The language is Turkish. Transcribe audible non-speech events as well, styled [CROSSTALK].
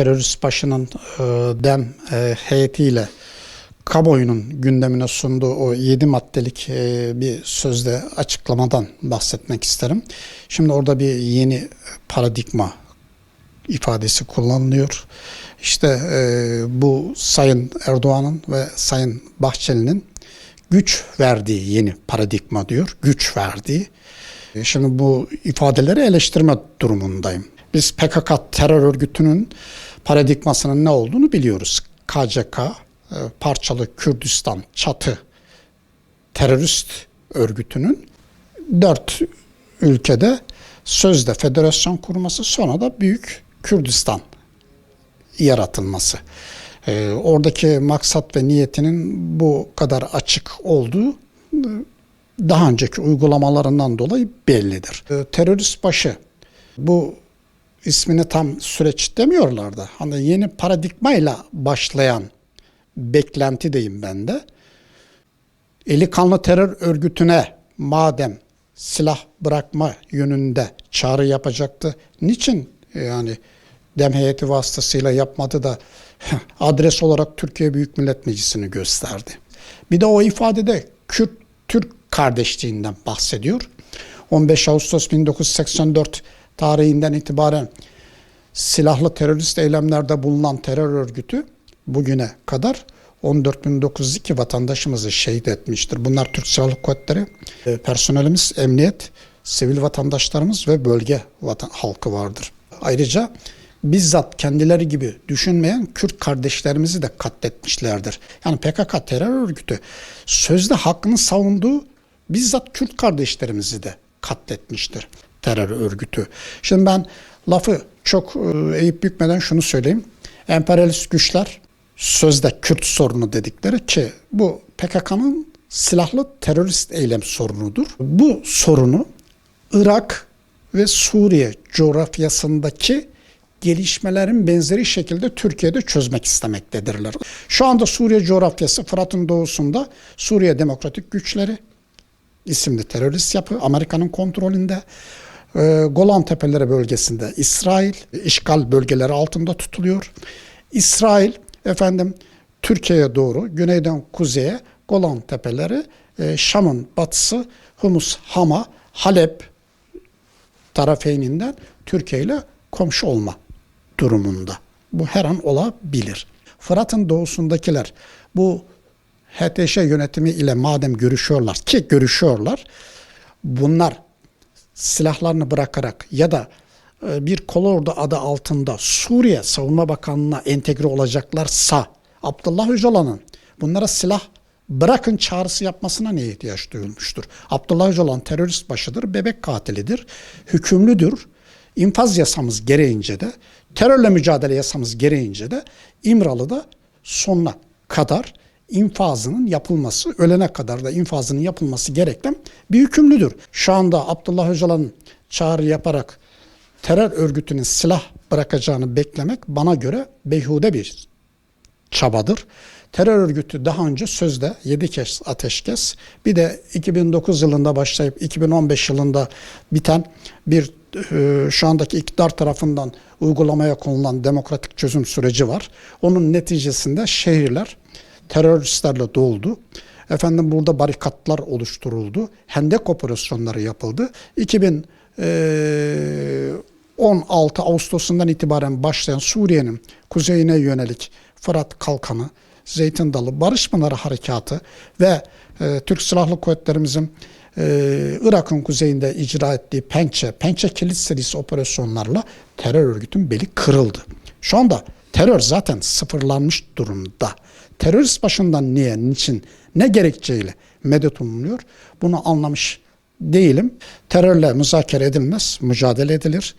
terörist başının e, DEM e, heyetiyle kamuoyunun gündemine sunduğu o 7 maddelik e, bir sözde açıklamadan bahsetmek isterim. Şimdi orada bir yeni paradigma ifadesi kullanılıyor. İşte e, bu Sayın Erdoğan'ın ve Sayın Bahçeli'nin güç verdiği yeni paradigma diyor. Güç verdiği. E, Şimdi bu ifadeleri eleştirme durumundayım. Biz PKK terör örgütünün paradigmasının ne olduğunu biliyoruz. KCK, e, parçalı Kürdistan çatı terörist örgütünün dört ülkede sözde federasyon kurması sonra da Büyük Kürdistan yaratılması. Ee, oradaki maksat ve niyetinin bu kadar açık olduğu e, daha önceki uygulamalarından dolayı bellidir. Ee, terörist başı bu ismini tam süreç demiyorlar da hani yeni paradigmayla başlayan beklenti deyim ben de eli kanlı terör örgütüne madem silah bırakma yönünde çağrı yapacaktı. Niçin yani dem heyeti vasıtasıyla yapmadı da [LAUGHS] adres olarak Türkiye Büyük Millet Meclisi'ni gösterdi. Bir de o ifadede Kürt-Türk kardeşliğinden bahsediyor. 15 Ağustos 1984 tarihinden itibaren silahlı terörist eylemlerde bulunan terör örgütü bugüne kadar 14.902 vatandaşımızı şehit etmiştir. Bunlar Türk Silahlı Kuvvetleri, e, personelimiz, emniyet, sivil vatandaşlarımız ve bölge vatan halkı vardır. Ayrıca bizzat kendileri gibi düşünmeyen Kürt kardeşlerimizi de katletmişlerdir. Yani PKK terör örgütü sözde hakkını savunduğu bizzat Kürt kardeşlerimizi de katletmiştir terör örgütü. Şimdi ben lafı çok e, eğip bükmeden şunu söyleyeyim. Emperyalist güçler sözde Kürt sorunu dedikleri ki bu PKK'nın silahlı terörist eylem sorunudur. Bu sorunu Irak ve Suriye coğrafyasındaki gelişmelerin benzeri şekilde Türkiye'de çözmek istemektedirler. Şu anda Suriye coğrafyası Fırat'ın doğusunda Suriye Demokratik Güçleri isimli terörist yapı Amerika'nın kontrolünde. Ee, Golan Tepeleri bölgesinde İsrail işgal bölgeleri altında tutuluyor. İsrail efendim Türkiye'ye doğru güneyden kuzeye Golan Tepeleri, e, Şam'ın batısı Humus, Hama, Halep tarafeyninden Türkiye ile komşu olma durumunda. Bu her an olabilir. Fırat'ın doğusundakiler bu HTŞ yönetimi ile madem görüşüyorlar ki görüşüyorlar bunlar silahlarını bırakarak ya da e, bir kolordu adı altında Suriye Savunma Bakanlığı'na entegre olacaklarsa Abdullah Öcalan'ın bunlara silah bırakın çağrısı yapmasına ne ihtiyaç duyulmuştur? Abdullah Öcalan terörist başıdır, bebek katilidir, hükümlüdür. İnfaz yasamız gereğince de, terörle mücadele yasamız gereğince de İmralı'da sonuna kadar infazının yapılması, ölene kadar da infazının yapılması gereken bir hükümlüdür. Şu anda Abdullah Öcalan'ın çağrı yaparak terör örgütünün silah bırakacağını beklemek bana göre beyhude bir çabadır. Terör örgütü daha önce sözde 7 kez ateşkes bir de 2009 yılında başlayıp 2015 yılında biten bir e, şu andaki iktidar tarafından uygulamaya konulan demokratik çözüm süreci var. Onun neticesinde şehirler teröristlerle doldu. Efendim burada barikatlar oluşturuldu. Hendek operasyonları yapıldı. 2016 Ağustos'undan itibaren başlayan Suriye'nin kuzeyine yönelik Fırat Kalkanı, Zeytin Dalı, Barış Pınarı Harekatı ve e, Türk Silahlı Kuvvetlerimizin e, Irak'ın kuzeyinde icra ettiği Pençe, Pençe Kilit serisi operasyonlarla terör örgütün beli kırıldı. Şu anda terör zaten sıfırlanmış durumda. Terörist başından niye, niçin, ne gerekçeyle medet umuluyor bunu anlamış değilim. Terörle müzakere edilmez, mücadele edilir.